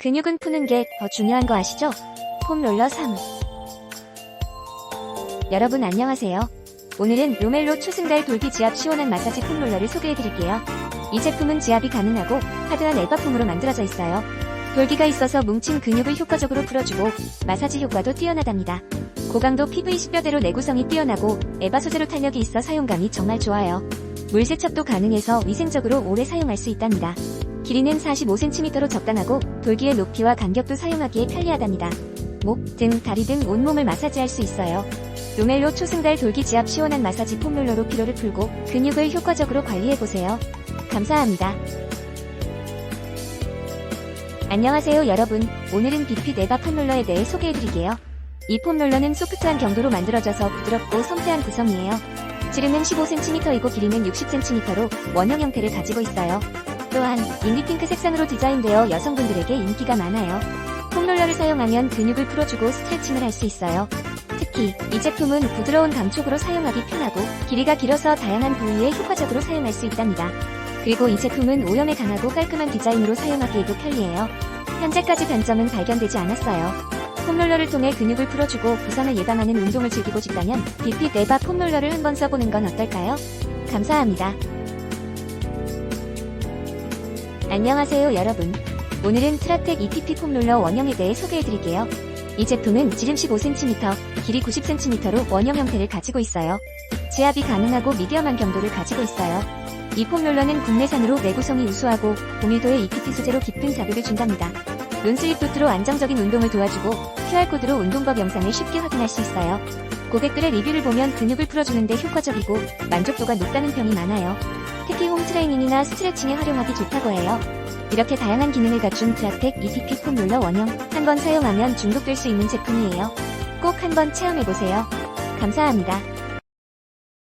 근육은 푸는 게 더 중요한 거 아시죠? 폼롤러 3 여러분 안녕하세요. 오늘은 로멜로 초승달 돌기 지압 시원한 마사지 폼롤러를 소개해드릴게요. 이 제품은 지압이 가능하고 하드한 에바폼으로 만들어져 있어요. 돌기가 있어서 뭉친 근육을 효과적으로 풀어주고 마사지 효과도 뛰어나답니다. 고강도 PVC 뼈대로 내구성이 뛰어나고 에바 소재로 탄력이 있어 사용감이 정말 좋아요. 물 세척도 가능해서 위생적으로 오래 사용할 수 있답니다. 길이는 45cm로 적당하고 돌기의 높이와 간격도 사용하기에 편리하답니다. 목, 등, 다리 등 온몸을 마사지할 수 있어요. 로멜로 초승달 돌기 지압 시원한 마사지 폼롤러로 피로를 풀고 근육을 효과적으로 관리해보세요. 감사합니다. 안녕하세요 여러분. 오늘은 비핏 에바 폼롤러에 대해 소개해드릴게요. 이 폼롤러는 소프트한 경도로 만들어져서 부드럽고 섬세한 구성이에요. 지름은 15cm이고 길이는 60cm로 원형 형태를 가지고 있어요. 또한 인디핑크 색상으로 디자인되어 여성분들에게 인기가 많아요. 폼롤러를 사용하면 근육을 풀어주고 스트레칭을 할 수 있어요. 특히 이 제품은 부드러운 감촉으로 사용하기 편하고 길이가 길어서 다양한 부위에 효과적으로 사용할 수 있답니다. 그리고 이 제품은 오염에 강하고 깔끔한 디자인으로 사용하기에도 편리해요. 현재까지 단점은 발견되지 않았어요. 폼롤러를 통해 근육을 풀어주고 부상을 예방하는 운동을 즐기고 싶다면 비핏 네바 폼롤러를 한번 써보는 건 어떨까요? 감사합니다. 안녕하세요 여러분. 오늘은 트라텍 EPP 폼롤러 원형에 대해 소개해드릴게요. 이 제품은 지름 15cm, 길이 90cm로 원형 형태를 가지고 있어요. 지압이 가능하고 미디엄한 경도를 가지고 있어요. 이 폼롤러는 국내산으로 내구성이 우수하고 고밀도의 EPP 소재로 깊은 자극을 준답니다. 론슬립 도트로 안정적인 운동을 도와주고 QR코드로 운동법 영상을 쉽게 확인할 수 있어요. 고객들의 리뷰를 보면 근육을 풀어주는데 효과적이고 만족도가 높다는 평이 많아요. 특히 홈트레이닝이나 스트레칭에 활용하기 좋다고 해요. 이렇게 다양한 기능을 갖춘 트라텍 EPP 폼롤러 원형 한 번 사용하면 중독될 수 있는 제품이에요. 꼭 한번 체험해보세요. 감사합니다.